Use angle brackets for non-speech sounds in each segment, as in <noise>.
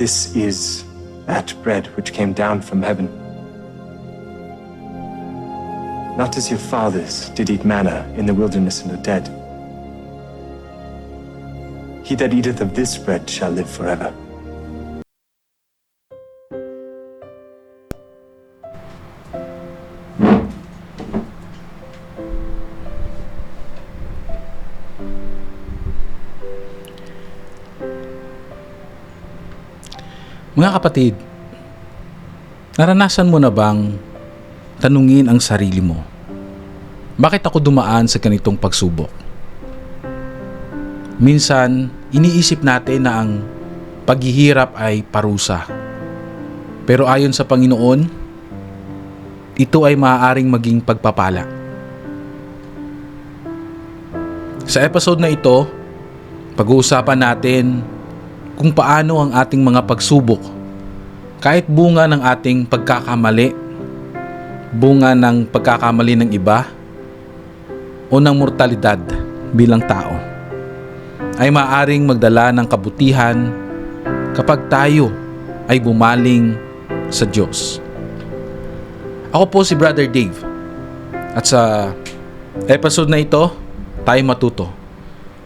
This is that bread which came down from heaven. Not as your fathers did eat manna in the wilderness and are dead. He that eateth of this bread shall live forever. Mga kapatid, naranasan mo na bang tanungin ang sarili mo? Bakit ako dumaan sa ganitong pagsubok? Minsan, iniisip natin na ang paghihirap ay parusa. Pero ayon sa Panginoon, ito ay maaaring maging pagpapala. Sa episode na ito, pag-uusapan natin kung paano ang ating mga pagsubok, kahit bunga ng ating pagkakamali, bunga ng pagkakamali ng iba, o ng mortalidad bilang tao, ay maaring magdala ng kabutihan kapag tayo ay bumaling sa Diyos. Ako po si Brother Dave at sa episode na ito, tayo matuto.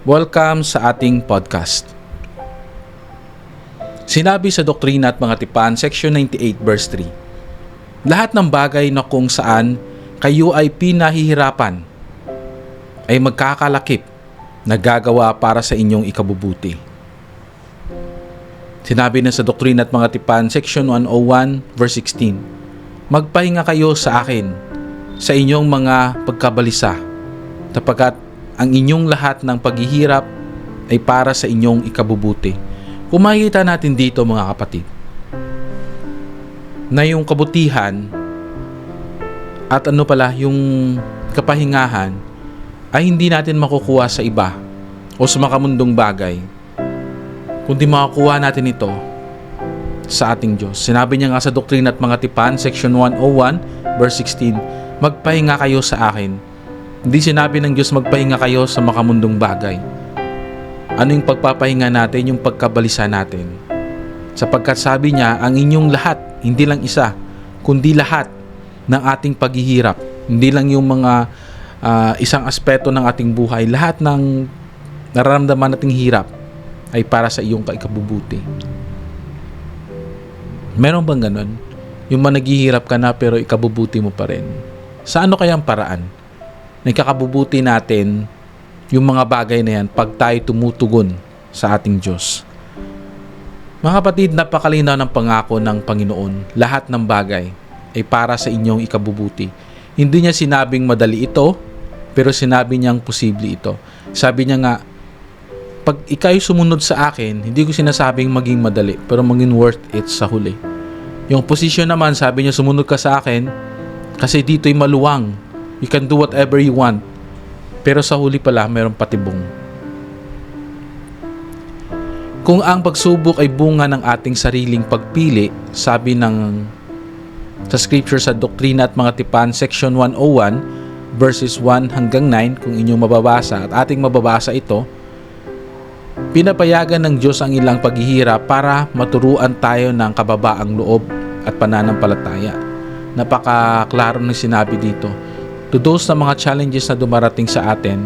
Welcome sa ating podcast. Sinabi sa Doktrina at Mga Tipan, section 98 verse 3, Lahat ng bagay na kung saan kayo ay pinahihirapan ay magkakalakip na gagawa para sa inyong ikabubuti. Sinabi na sa Doktrina at Mga Tipan, section 101 verse 16, Magpahinga kayo sa akin sa inyong mga pagkabalisa, tapagat ang inyong lahat ng paghihirap ay para sa inyong ikabubuti. Kung makikita natin dito mga kapatid, na yung kabutihan at ano pala, yung kapahingahan ay hindi natin makukuha sa iba o sa makamundong bagay, kundi makakuha natin ito sa ating Diyos. Sinabi niya nga sa Doktrina at Mga Tipan, section 101, verse 16, Magpahinga kayo sa akin. Hindi sinabi ng Diyos magpahinga kayo sa makamundong bagay. Ano yung pagpapahinga natin, yung pagkabalisa natin. Sapagkat sabi niya, ang inyong lahat, hindi lang isa, kundi lahat ng ating paghihirap. Hindi lang yung mga uh, isang aspeto ng ating buhay, lahat ng nararamdaman nating hirap ay para sa iyong kaikabubuti. Meron bang ganun? Yung managhihirap ka na pero ikabubuti mo pa rin. Sa ano kayang paraan? Na ikakabubuti natin yung mga bagay na yan pag tayo tumutugon sa ating Diyos. Mga kapatid, napakalinaw ng pangako ng Panginoon. Lahat ng bagay ay para sa inyong ikabubuti. Hindi niya sinabing madali ito, pero sinabi niyang posible ito. Sabi niya nga, pag ikay sumunod sa akin, hindi ko sinasabing maging madali, pero maging worth it sa huli. Yung position naman, sabi niya, sumunod ka sa akin, kasi dito'y maluwang. You can do whatever you want. Pero sa huli pala, mayroong patibong. Kung ang pagsubok ay bunga ng ating sariling pagpili, sabi ng sa scripture sa Doktrina at Mga Tipan, section 101, verses 1 hanggang 9, kung inyong mababasa at ating mababasa ito, pinapayagan ng Diyos ang ilang paghihirap para maturuan tayo ng kababaang loob at pananampalataya. Napakaklaro ng sinabi dito. To those mga challenges na dumarating sa atin,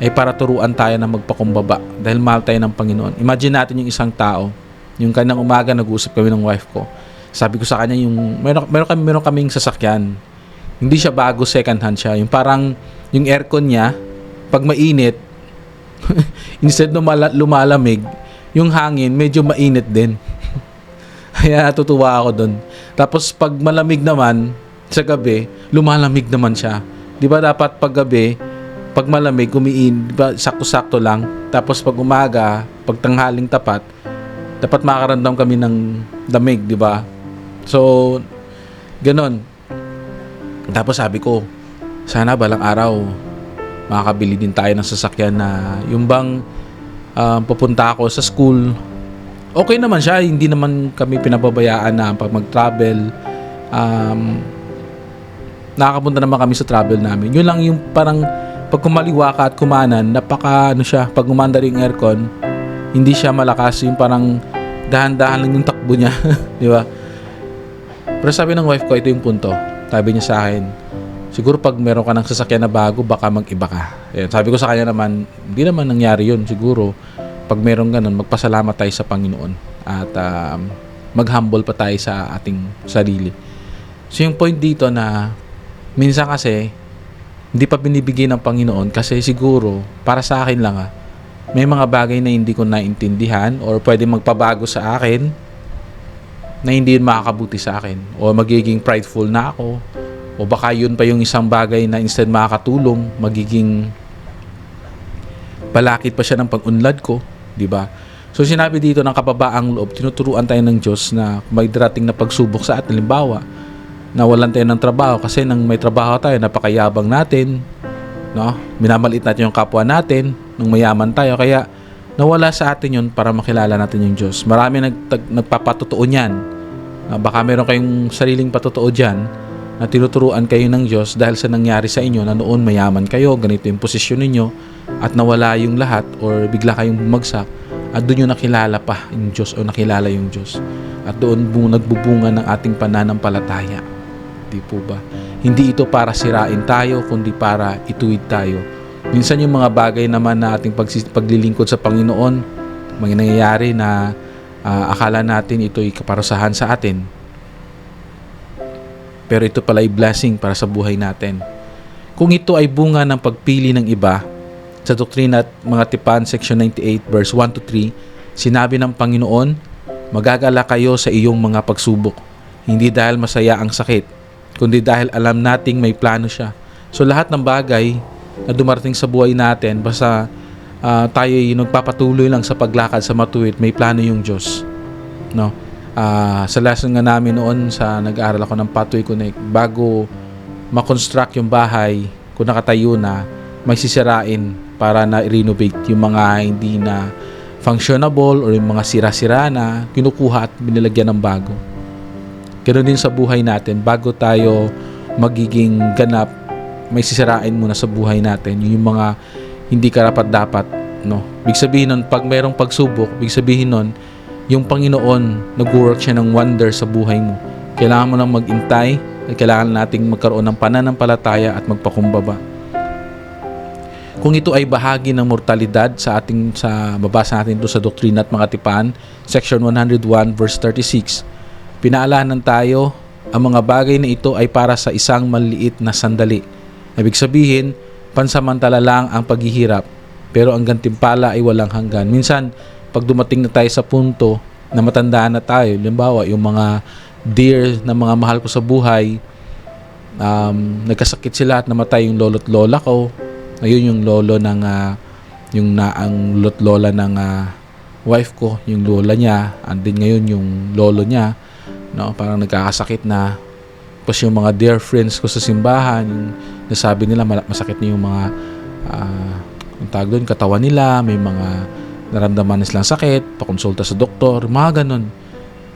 ay para turuan tayo na magpakumbaba dahil mahal tayo ng Panginoon. Imagine natin yung isang tao, yung kanyang umaga nag-usap kami ng wife ko. Sabi ko sa kanya yung meron meron kami meron kaming sasakyan. Hindi siya bago, second hand siya. Yung parang yung aircon niya pag mainit <laughs> instead na mala- lumalamig, yung hangin medyo mainit din. <laughs> Kaya natutuwa ako doon. Tapos pag malamig naman sa gabi, lumalamig naman siya. 'Di ba dapat pag gabi pag malamig, umiin, diba, sakto-sakto lang. Tapos pag umaga, pag tanghaling tapat, dapat makaramdam kami ng damig, di ba? So, ganon. Tapos sabi ko, sana balang araw, makakabili din tayo ng sasakyan na yung bang um, pupunta ako sa school, okay naman siya. Hindi naman kami pinababayaan na pag mag-travel, um, nakakapunta naman kami sa travel namin. Yun lang yung parang pag kumaliwa ka at kumanan, napaka ano siya, pag umandar yung aircon, hindi siya malakas yung parang dahan-dahan lang yung takbo niya, <laughs> di ba? Pero sabi ng wife ko, ito yung punto. Sabi niya sa akin, siguro pag meron ka ng sasakyan na bago, baka mag-iba ka. Ayan, sabi ko sa kanya naman, hindi naman nangyari yun. Siguro, pag meron ganun, magpasalamat tayo sa Panginoon. At um, mag-humble pa tayo sa ating sarili. So yung point dito na, minsan kasi, hindi pa binibigay ng Panginoon kasi siguro, para sa akin lang ah, may mga bagay na hindi ko naintindihan or pwede magpabago sa akin na hindi yun makakabuti sa akin. O magiging prideful na ako. O baka yun pa yung isang bagay na instead makakatulong magiging balakid pa siya ng pag-unlad ko di ba? So sinabi dito ng kababaang loob tinuturuan tayo ng Diyos na may darating na pagsubok sa atin. Halimbawa nawalan tayo ng trabaho kasi nang may trabaho tayo napakayabang natin no? Minamaliit natin yung kapwa natin nung mayaman tayo. Kaya nawala sa atin yun para makilala natin yung Diyos. Marami nag, nagpapatotoo niyan. Na baka meron kayong sariling patotoo dyan na tinuturuan kayo ng Diyos dahil sa nangyari sa inyo na noon mayaman kayo, ganito yung posisyon ninyo at nawala yung lahat or bigla kayong bumagsak at doon yung nakilala pa yung Diyos o nakilala yung Diyos. At doon bu- nagbubunga ng ating pananampalataya di po ba? Hindi ito para sirain tayo kundi para ituwid tayo minsan yung mga bagay naman na ating paglilingkod sa Panginoon mga nangyayari na ah, akala natin ito ay kaparusahan sa atin pero ito pala ay blessing para sa buhay natin. Kung ito ay bunga ng pagpili ng iba, sa Doktrina at mga Tipan, section 98, verse 1 to 3, sinabi ng Panginoon, magagala kayo sa iyong mga pagsubok, hindi dahil masaya ang sakit, kundi dahil alam nating may plano siya. So lahat ng bagay na dumarating sa buhay natin, basta ah, tayo ay nagpapatuloy lang sa paglakad sa matuwid, may plano yung Diyos. No? Ah, sa lesson nga namin noon sa nag-aaral ako ng Pathway Connect, bago makonstruct yung bahay, kung nakatayo na, may sisirain para na renovate yung mga hindi na functionable or yung mga sira-sira na kinukuha at binilagyan ng bago. Ganoon din sa buhay natin, bago tayo magiging ganap, may sisirain muna sa buhay natin. Yun yung mga hindi karapat dapat, no? Big sabihin nun, pag merong pagsubok, big sabihin nun, yung Panginoon, nag-work siya ng wonder sa buhay mo. Kailangan mo nang mag-intay at kailangan nating magkaroon ng pananampalataya at magpakumbaba. Kung ito ay bahagi ng mortalidad sa ating sa babasa natin ito sa Doktrina at Mga Tipan, section 101 verse 36. Pinaalanan tayo ang mga bagay na ito ay para sa isang maliit na sandali. Ibig sabihin, pansamantala lang ang paghihirap, pero ang gantimpala ay walang hanggan. Minsan, pag dumating na tayo sa punto na matandaan na tayo, limbawa yung mga dear na mga mahal ko sa buhay, um, nagkasakit sila at namatay yung lolo't lola ko. Ayun yung lolo ng ah, yung na ang lolo't lola ng ah, wife ko, yung lola niya, and din ngayon yung lolo niya, no, parang nagkakasakit na. Tapos yung mga dear friends ko sa simbahan, yung nasabi nila masakit na yung mga ah, ang tawag doon, katawan nila, may mga naramdaman na silang sakit, pakonsulta sa doktor, mga ganun.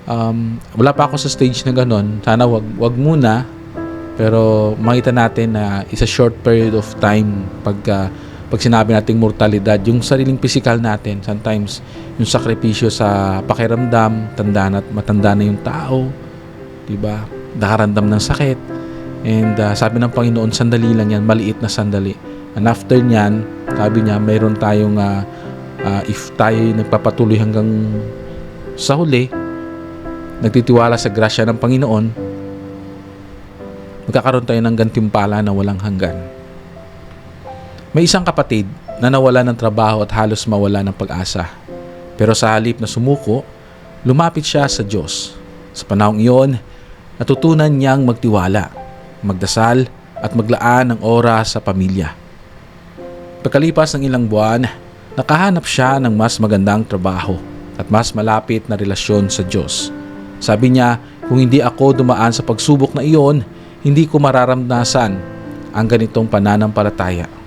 Um, wala pa ako sa stage na ganun. Sana wag, wag muna. Pero makita natin na is a short period of time pagka pag sinabi nating mortalidad, yung sariling physical natin, sometimes yung sakripisyo sa pakiramdam, tanda na, matanda na yung tao, 'di ba? Nakaramdam ng sakit. And uh, sabi ng Panginoon, sandali lang yan, maliit na sandali. And after niyan, sabi niya, mayroon tayong uh, uh, if tayo nagpapatuloy hanggang sa huli, nagtitiwala sa grasya ng Panginoon, magkakaroon tayo ng gantimpala na walang hanggan. May isang kapatid na nawala ng trabaho at halos mawala ng pag-asa. Pero sa halip na sumuko, lumapit siya sa Diyos. Sa panahong iyon, natutunan niyang magtiwala, magdasal at maglaan ng oras sa pamilya. Pagkalipas ng ilang buwan, nakahanap siya ng mas magandang trabaho at mas malapit na relasyon sa Diyos. Sabi niya, kung hindi ako dumaan sa pagsubok na iyon, hindi ko mararamdasan ang ganitong pananampalataya.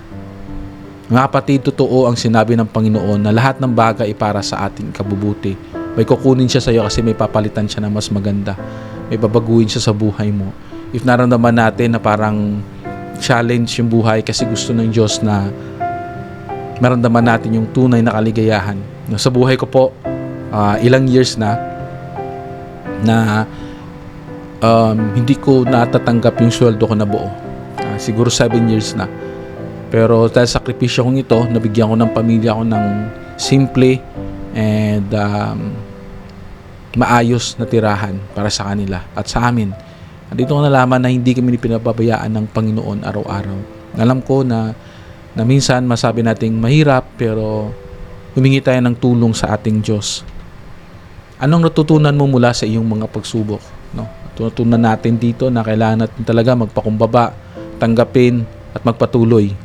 Mga kapatid, totoo ang sinabi ng Panginoon na lahat ng bagay ay para sa ating kabubuti. May kukunin siya sa iyo kasi may papalitan siya na mas maganda. May babaguhin siya sa buhay mo. If naramdaman natin na parang challenge yung buhay kasi gusto ng Diyos na maramdaman natin yung tunay na kaligayahan. Sa buhay ko po, ah, ilang years na na um, hindi ko natatanggap yung sweldo ko na buo. Ah, siguro 7 years na. Pero dahil sakripisyo kong ito, nabigyan ko ng pamilya ko ng simple and um, maayos na tirahan para sa kanila at sa amin. At dito ko nalaman na hindi kami pinababayaan ng Panginoon araw-araw. Alam ko na, na minsan masabi nating mahirap pero humingi tayo ng tulong sa ating Diyos. Anong natutunan mo mula sa iyong mga pagsubok? No? Tutunan natin dito na kailangan natin talaga magpakumbaba, tanggapin at magpatuloy.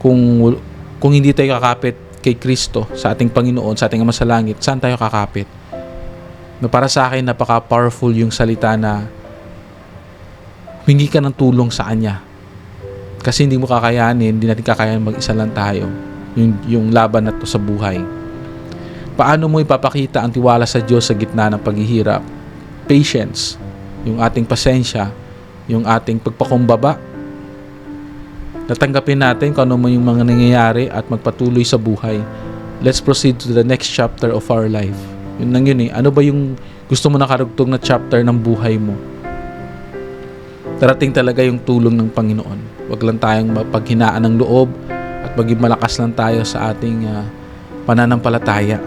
Kung kung hindi tayo kakapit kay Kristo sa ating Panginoon, sa ating Ama sa Langit, saan tayo kakapit? No, para sa akin, napaka-powerful yung salita na humingi ka ng tulong sa Kanya. Kasi hindi mo kakayanin, hindi natin kakayanin mag-isa lang tayo. Yung, yung laban na to sa buhay. Paano mo ipapakita ang tiwala sa Diyos sa gitna ng paghihirap? Patience, yung ating pasensya, yung ating pagpakumbaba. Natanggapin natin kung ano mo yung mga nangyayari at magpatuloy sa buhay. Let's proceed to the next chapter of our life. Yun lang yun eh. Ano ba yung gusto mo nakarugtong na chapter ng buhay mo? Darating talaga yung tulong ng Panginoon. Huwag lang tayong mapaghinaan ng loob at maging malakas lang tayo sa ating ah, pananampalataya.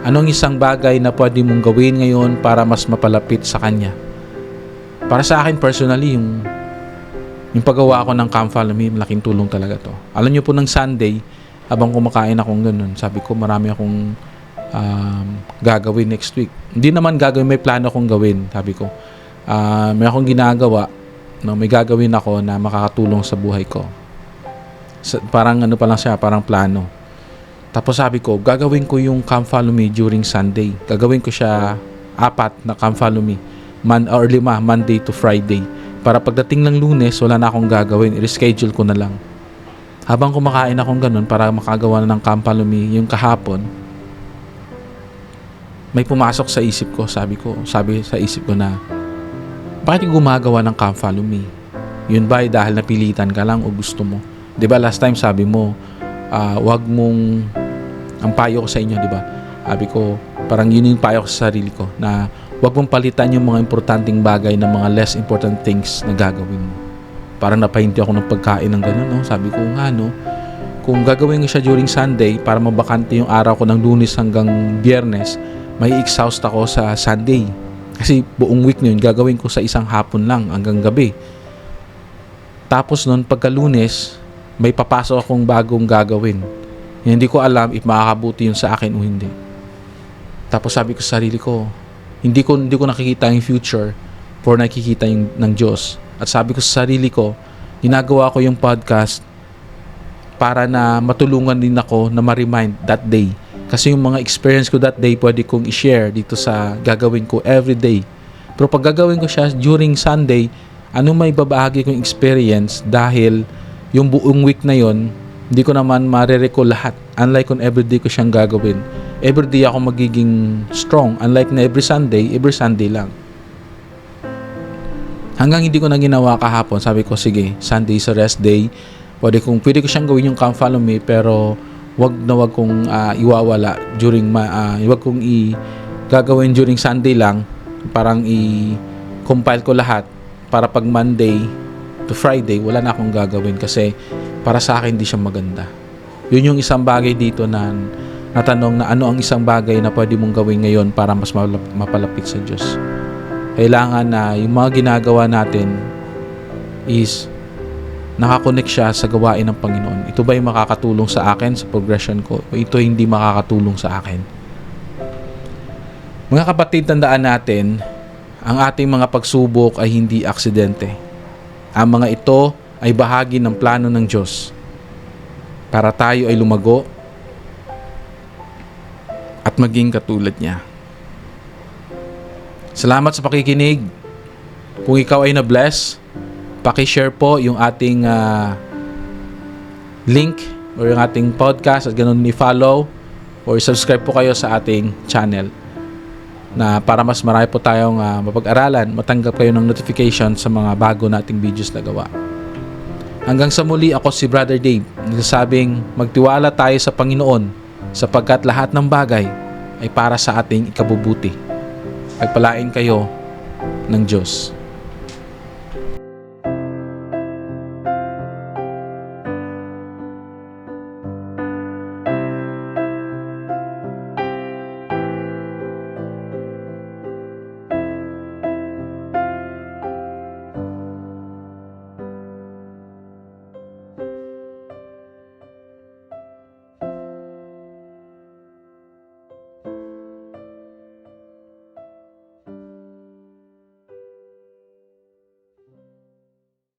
Anong isang bagay na pwede mong gawin ngayon para mas mapalapit sa Kanya? Para sa akin personally, yung yung paggawa ko ng Camp Follow Me, malaking tulong talaga to. Alam niyo po ng Sunday, habang kumakain akong ganun, sabi ko marami akong um, gagawin next week. Hindi naman gagawin, may plano akong gawin, sabi ko. Ah, may akong ginagawa, no, may gagawin ako na makakatulong sa buhay ko. Sa- parang ano pa lang siya, parang plano. Tapos sabi ko, gagawin ko yung Come Follow Me during Sunday. Gagawin ko siya apat na Come Follow Me. Man, or lima, Monday to Friday. Para pagdating ng lunes, wala na akong gagawin. I-reschedule ko na lang. Habang kumakain akong ganun para makagawa na ng Me yung kahapon, may pumasok sa isip ko. Sabi ko, sabi sa isip ko na, bakit gumagawa ng Me? Yun ba ay dahil napilitan ka lang o gusto mo? ba last time sabi mo, ah, wag mong ang payo ko sa inyo, ba? Sabi ko, parang yun yung payo ko sa sarili ko na wag mong palitan yung mga importanteng bagay ng mga less important things na gagawin mo. Parang napahinti ako ng pagkain ng gano'n, no? Sabi ko nga, no? Kung gagawin ko siya during Sunday para mabakante yung araw ko ng lunes hanggang biyernes, may exhaust ako sa Sunday. Kasi buong week na yun, gagawin ko sa isang hapon lang hanggang gabi. Tapos nun, pagka lunes, may papasok akong bagong gagawin. Hindi ko alam if makakabuti yun sa akin o hindi. Tapos sabi ko sa sarili ko, hindi ko hindi ko nakikita yung future for nakikita yung ng Diyos. At sabi ko sa sarili ko, ginagawa ko yung podcast para na matulungan din ako na ma-remind that day. Kasi yung mga experience ko that day, pwede kong i-share dito sa gagawin ko every day. Pero pag gagawin ko siya during Sunday, ano may babahagi kong experience dahil yung buong week na yon hindi ko naman marere-recall lahat. Unlike kung everyday ko siyang gagawin. Everyday ako magiging strong. Unlike na every Sunday, every Sunday lang. Hanggang hindi ko na ginawa kahapon, sabi ko, sige, Sunday is a rest day. Pwede, kong, pwede ko siyang gawin yung Come Follow Me, pero wag na wag kong ah, iwawala during, ma, ah, wag kong i, gagawin during Sunday lang. Parang i-compile ko lahat para pag Monday to Friday, wala na akong gagawin kasi para sa akin hindi siya maganda. Yun yung isang bagay dito na natanong na ano ang isang bagay na pwede mong gawin ngayon para mas mapalapit sa Diyos. Kailangan na yung mga ginagawa natin is nakakonect siya sa gawain ng Panginoon. Ito ba yung makakatulong sa akin sa progression ko o ito hindi makakatulong sa akin? Mga kapatid, tandaan natin, ang ating mga pagsubok ay hindi aksidente. Ang mga ito ay bahagi ng plano ng Diyos para tayo ay lumago at maging katulad niya. Salamat sa pakikinig. Kung ikaw ay na-bless, paki-share po yung ating ah, link or yung ating podcast at ganun ni-follow or subscribe po kayo sa ating channel na para mas marami po tayong ah, mapag-aralan, matanggap kayo ng notification sa mga bago nating videos na gawa. Hanggang sa muli, ako si Brother Dave, nagsasabing magtiwala tayo sa Panginoon sapagkat lahat ng bagay ay para sa ating ikabubuti. Pagpalain kayo ng Diyos.